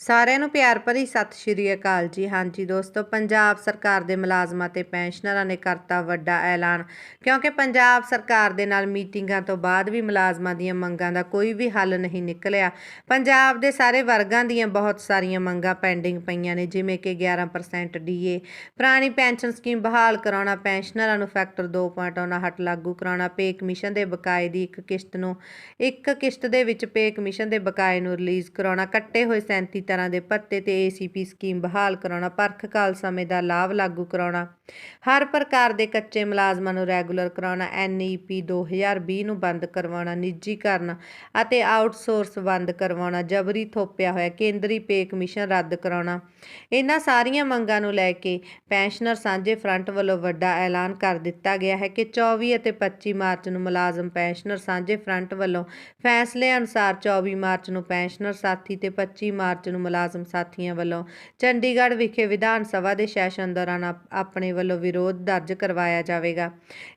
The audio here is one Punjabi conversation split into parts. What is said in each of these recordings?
ਸਾਰਿਆਂ ਨੂੰ ਪਿਆਰ ਭਰੀ ਸਤਿ ਸ਼੍ਰੀ ਅਕਾਲ ਜੀ। ਹਾਂਜੀ ਦੋਸਤੋ, ਪੰਜਾਬ ਸਰਕਾਰ ਦੇ ਮੁਲਾਜ਼ਮਾਂ ਤੇ ਪੈਨਸ਼ਨਰਾਂ ਨੇ ਕਰਤਾ ਵੱਡਾ ਐਲਾਨ, ਕਿਉਂਕਿ ਪੰਜਾਬ ਸਰਕਾਰ ਦੇ ਨਾਲ ਮੀਟਿੰਗਾਂ ਤੋਂ ਬਾਅਦ ਵੀ ਮੁਲਾਜ਼ਮਾਂ ਦੀਆਂ ਮੰਗਾਂ ਦਾ ਕੋਈ ਵੀ ਹੱਲ ਨਹੀਂ ਨਿਕਲਿਆ। ਪੰਜਾਬ ਦੇ ਸਾਰੇ ਵਰਗਾਂ ਦੀਆਂ ਬਹੁਤ ਸਾਰੀਆਂ ਮੰਗਾਂ ਪੈਂਡਿੰਗ ਪਈਆਂ ਨੇ, ਜਿਵੇਂ ਕਿ 11% ਡੀਏ ਪੁਰਾਣੀ ਪੈਨਸ਼ਨ ਸਕੀਮ ਬਹਾਲ ਕਰਾਉਣਾ, ਪੈਨਸ਼ਨਰਾਂ ਨੂੰ ਫੈਕਟਰ 2.59 ਲਾਗੂ ਕਰਾਉਣਾ, ਪੇ ਕਮਿਸ਼ਨ ਦੇ ਬਕਾਏ ਦੀ ਇੱਕ ਕਿਸ਼ਤ ਨੂੰ, ਇੱਕ ਕਿਸ਼ਤ ਦੇ ਵਿੱਚ ਪੇ ਕਮਿਸ਼ਨ ਦੇ ਬਕਾਏ ਨੂੰ ਰਿਲੀਜ਼ ਕਰਾਉਣਾ, ਕੱਟੇ ਹੋਏ 37 ਤਰ੍ਹਾਂ ਦੇ ਭੱਤੇ ਤੇ ਏਸੀਪੀ ਸਕੀਮ ਬਹਾਲ ਕਰਾਉਣਾ ਪਰਖ ਕਾਲ ਸਮੇਂ ਦਾ ਲਾਭ ਲਾਗੂ ਕਰਾਉਣਾ। ਹਰ ਪ੍ਰਕਾਰ ਦੇ ਕੱਚੇ ਮੁਲਾਜ਼ਮਾਂ ਨੂੰ ਰੈਗੂਲਰ ਕਰਾਉਣਾ ਐਨਈਪੀ 2020 ਨੂੰ ਬੰਦ ਕਰਵਾਉਣਾ, ਨਿੱਜੀਕਰਨ ਅਤੇ ਆਊਟਸੋਰਸ ਬੰਦ ਕਰਵਾਉਣਾ, ਜਬਰੀ ਥੋਪਿਆ ਹੋਇਆ ਕੇਂਦਰੀ ਪੇ ਕਮਿਸ਼ਨ ਰੱਦ ਕਰਾਉਣਾ। ਇਹਨਾਂ ਸਾਰੀਆਂ ਮੰਗਾਂ ਨੂੰ ਲੈ ਕੇ ਪੈਨਸ਼ਨਰ ਸਾਂਝੇ ਫਰੰਟ ਵੱਲੋਂ ਵੱਡਾ ਐਲਾਨ ਕਰ ਦਿੱਤਾ ਗਿਆ ਹੈ ਕਿ 24 ਅਤੇ 25 ਮਾਰਚ ਨੂੰ ਮੁਲਾਜ਼ਮ ਪੈਨਸ਼ਨਰ ਸਾਂਝੇ ਫਰੰਟ ਵੱਲੋਂ ਫੈਸਲੇ ਅਨੁਸਾਰ 24 ਮਾਰਚ ਨੂੰ ਪੈਨਸ਼ਨਰ ਸਾਥੀ ਤੇ 25 ਮਾਰਚ ਨੂੰ ਮੁਲਾਜ਼ਮ ਸਾਥੀਆਂ ਵੱਲੋਂ ਚੰਡੀਗੜ੍ਹ ਵਿਖੇ ਵਿਧਾਨ ਸਭਾ ਦੇ ਸੈਸ਼ਨ ਦੌਰਾਨ ਆਪਣੇ ਵੱਲੋਂ ਵਿਰੋਧ ਦਰਜ ਕਰਵਾਇਆ ਜਾਵੇਗਾ।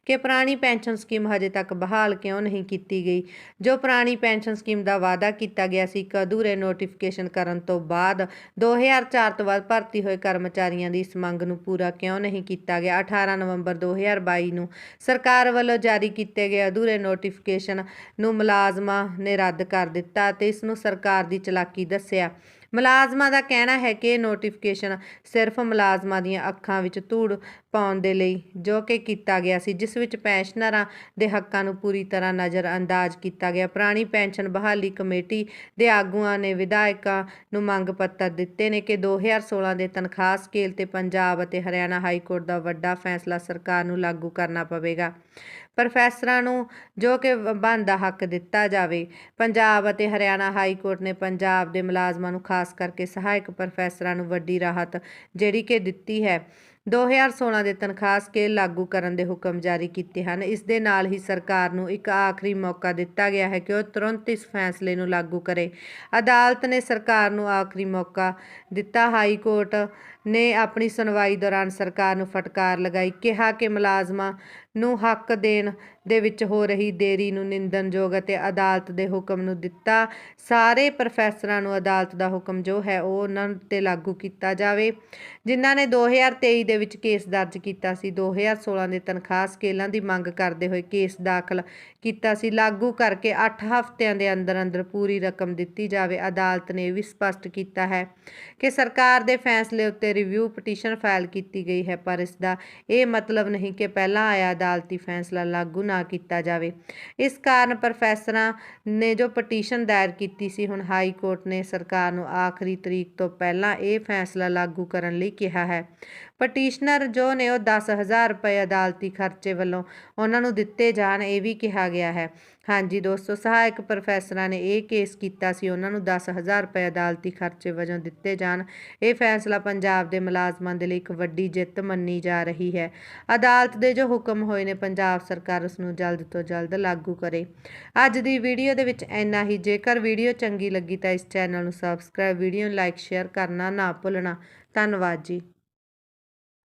ਕਿ ਪੁਰਾਣੀ ਪੈਨਸ਼ਨ ਸਕੀਮ ਹਜੇ ਤੱਕ ਬਹਾਲ ਕਿਉਂ ਨਹੀਂ ਕੀਤੀ ਗਈ? ਜੋ ਪੁਰਾਣੀ ਪੈਨਸ਼ਨ ਸਕੀਮ ਦਾ ਵਾਅਦਾ ਕੀਤਾ ਗਿਆ ਸੀ, ਇੱਕ ਅਧੂਰੇ ਨੋਟੀਫਿਕੇਸ਼ਨ ਕਰਨ ਤੋਂ ਬਾਅਦ 2004 ਤੋਂ ਬਾਅਦ ਭਰਤੀ ਹੋਏ ਕਰਮਚਾਰੀਆਂ ਦੀ ਇਸ ਮੰਗ ਨੂੰ ਪੂਰਾ ਕਿਉਂ ਨਹੀਂ ਕੀਤਾ ਗਿਆ? 18 ਨਵੰਬਰ 2022 ਨੂੰ ਸਰਕਾਰ ਵੱਲੋਂ ਜਾਰੀ ਕੀਤੇ ਗਏ ਅਧੂਰੇ ਨੋਟੀਫਿਕੇਸ਼ਨ ਨੂੰ ਮੁਲਾਜ਼ਮਾਂ ਨੇ ਰੱਦ ਕਰ ਦਿੱਤਾ ਤੇ ਇਸ ਨੂੰ ਸਰਕਾਰ ਦੀ ਚਲਾਕੀ ਦੱਸਿਆ। ਮੁਲਾਜ਼ਮਾਂ ਦਾ ਕਹਿਣਾ ਹੈ ਕਿ ਇਹ ਨੋਟੀਫਿਕੇਸ਼ਨ ਸਿਰਫ ਮੁਲਾਜ਼ਮਾਂ ਦੀਆਂ ਅੱਖਾਂ ਵਿੱਚ ਧੂੜ ਪਾਉਣ ਦੇ ਲਈ ਜੋ ਕਿ ਕੀਤਾ ਗਿਆ ਸੀ, ਜਿਸ ਵਿੱਚ ਪੈਨਸ਼ਨਰਾਂ ਦੇ ਹੱਕਾਂ ਨੂੰ ਪੂਰੀ ਤਰ੍ਹਾਂ ਨਜ਼ਰਅੰਦਾਜ਼ ਕੀਤਾ ਗਿਆ। ਪੁਰਾਣੀ ਪੈਨਸ਼ਨ ਬਹਾਲੀ ਕਮੇਟੀ ਦੇ ਆਗੂਆਂ ਨੇ ਵਿਧਾਇਕਾਂ ਨੂੰ ਮੰਗ ਪੱਤਰ ਦਿੱਤੇ ਨੇ ਕਿ 2016 ਦੇ ਤਨਖਾਹ ਸਕੇਲ ਤੇ ਪੰਜਾਬ ਅਤੇ ਹਰਿਆਣਾ ਹਾਈ ਕੋਰਟ ਦਾ ਵੱਡਾ ਫੈਸਲਾ ਸਰਕਾਰ ਨੂੰ ਲਾਗੂ ਕਰਨਾ ਪਵੇਗਾ। ਪ੍ਰੋਫੈਸਰਾਂ ਨੂੰ ਜੋ ਕਿ ਬਣਦਾ ਹੱਕ ਦਿੱਤਾ ਜਾਵੇ। ਪੰਜਾਬ ਅਤੇ ਹਰਿਆਣਾ ਹਾਈ ਕੋਰਟ ਨੇ ਪੰਜਾਬ ਦੇ ਮੁਲਾਜ਼ਮਾਂ ਨੂੰ ਖਾਸ ਕਰਕੇ ਸਹਾਇਕ ਪ੍ਰੋਫੈਸਰਾਂ ਨੂੰ ਵੱਡੀ ਰਾਹਤ ਜਿਹੜੀ ਕਿ ਦਿੱਤੀ ਹੈ। 2016 ਦੇ ਤਨਖਾਹ ਸਕੇਲ ਲਾਗੂ ਕਰਨ ਦੇ ਹੁਕਮ ਜਾਰੀ ਕੀਤੇ ਹਨ। ਇਸ ਦੇ ਨਾਲ ਹੀ ਸਰਕਾਰ ਨੂੰ ਇੱਕ ਆਖਰੀ ਮੌਕਾ ਦਿੱਤਾ ਗਿਆ ਹੈ ਕਿ ਉਹ ਤੁਰੰਤ ਇਸ ਫੈਸਲੇ ਨੂੰ ਲਾਗੂ ਕਰੇ। ਅਦਾਲਤ ਨੇ ਸਰਕਾਰ ਨੂੰ ਆਖਰੀ ਮੌਕਾ ਦਿੱਤਾ। ਹਾਈ ਕੋਰਟ ਨੇ ਆਪਣੀ ਸੁਣਵਾਈ ਦੌਰਾਨ ਸਰਕਾਰ ਨੂੰ ਫਟਕਾਰ ਲਗਾਈ, ਕਿਹਾ ਕਿ ਮੁਲਾਜ਼ਮਾਂ ਨੂੰ ਹੱਕ ਦੇਣ ਦੇ ਵਿੱਚ ਹੋ ਰਹੀ ਦੇਰੀ ਨੂੰ ਨਿੰਦਣਯੋਗ ਅਤੇ ਅਦਾਲਤ ਦੇ ਹੁਕਮ ਨੂੰ ਦਿੱਤਾ। ਸਾਰੇ ਪ੍ਰੋਫੈਸਰਾਂ ਨੂੰ ਅਦਾਲਤ ਦਾ ਹੁਕਮ ਜੋ ਹੈ ਉਹ ਉਹਨਾਂ ਤੇ ਲਾਗੂ ਕੀਤਾ ਜਾਵੇ। ਜਿਨ੍ਹਾਂ ਨੇ 2023 ਦੇ ਵਿੱਚ ਕੇਸ ਦਰਜ ਕੀਤਾ ਸੀ 2016 ਦੇ ਤਨਖਾਹ ਸਕੇਲਾਂ ਦੀ ਮੰਗ ਕਰਦੇ ਹੋਏ ਕੇਸ ਦਾਖਲ ਕੀਤਾ ਸੀ। ਲਾਗੂ ਕਰਕੇ 8 ਹਫ਼ਤਿਆਂ ਦੇ ਅੰਦਰ ਅੰਦਰ ਪੂਰੀ ਰਕਮ ਦਿੱਤੀ ਜਾਵੇ, ਅਦਾਲਤ ਨੇ ਇਹ ਵੀ ਸਪਸ਼ਟ ਕੀਤਾ ਹੈ ਕਿ ਸਰਕਾਰ ਦੇ ਫੈਸਲੇ ਉੱਤੇ ਰਿਵਿਊ ਪਟੀਸ਼ਨ ਫਾਈਲ ਕੀਤੀ ਗਈ ਹੈ, ਪਰ ਇਸ ਦਾ ਇਹ ਮਤਲਬ ਨਹੀਂ ਕਿ ਪਹਿਲਾਂ ਆਇਆ ਅਦਾਲਤੀ ਫੈਸਲਾ ਲਾਗੂ ਨਾ ਨਾ ਕੀਤਾ ਜਾਵੇ। ਇਸ ਕਾਰਨ ਪ੍ਰੋਫੈਸਰਾਂ ਨੇ ਜੋ ਪਟੀਸ਼ਨ ਦਾਇਰ ਕੀਤੀ ਸੀ, ਹੁਣ ਹਾਈ ਕੋਰਟ ਨੇ ਸਰਕਾਰ ਨੂੰ ਆਖਰੀ ਤਰੀਕ ਤੋਂ ਪਹਿਲਾਂ ਇਹ ਫੈਸਲਾ ਲਾਗੂ ਕਰਨ ਲਈ ਕਿਹਾ ਹੈ। ਪਟੀਸ਼ਨਰ ਜੋ ਨੇ ਉਹ 10000 ਰੁਪਏ ਅਦਾਲਤੀ ਖਰਚੇ ਵੱਲੋਂ ਉਹਨਾਂ ਨੂੰ ਦਿੱਤੇ ਜਾਣ, ਇਹ ਵੀ ਕਿਹਾ ਗਿਆ ਹੈ। ਹਾਂਜੀ ਦੋਸਤੋ, ਸਹਾਇਕ ਪ੍ਰੋਫੈਸਰਾਂ ਨੇ ਇਹ ਕੇਸ ਕੀਤਾ ਸੀ, ਉਹਨਾਂ ਨੂੰ 10000 ਰੁਪਏ ਅਦਾਲਤੀ ਖਰਚੇ ਵਜੋਂ ਦਿੱਤੇ ਜਾਣ। ਇਹ ਫੈਸਲਾ ਪੰਜਾਬ ਦੇ ਮੁਲਾਜ਼ਮਾਂ ਦੇ ਲਈ ਇੱਕ ਵੱਡੀ ਜਿੱਤ ਮੰਨੀ ਜਾ ਰਹੀ ਹੈ। ਅਦਾਲਤ ਦੇ ਜੋ ਹੁਕਮ ਹੋਏ ਨੇ, ਪੰਜਾਬ ਸਰਕਾਰ ਉਸ ਨੂੰ ਜਲਦ ਤੋਂ ਜਲਦ ਲਾਗੂ ਕਰੇ। ਅੱਜ ਦੀ ਵੀਡੀਓ ਦੇ ਵਿੱਚ ਇੰਨਾ ਹੀ। ਜੇਕਰ ਵੀਡੀਓ ਚੰਗੀ ਲੱਗੀ ਤਾਂ ਇਸ ਚੈਨਲ ਨੂੰ ਸਬਸਕ੍ਰਾਈਬ, ਵੀਡੀਓ ਨੂੰ ਲਾਈਕ, ਸ਼ੇਅਰ ਕਰਨਾ ਨਾ ਭੁੱਲਣਾ। ਧੰਨਵਾਦ ਜੀ।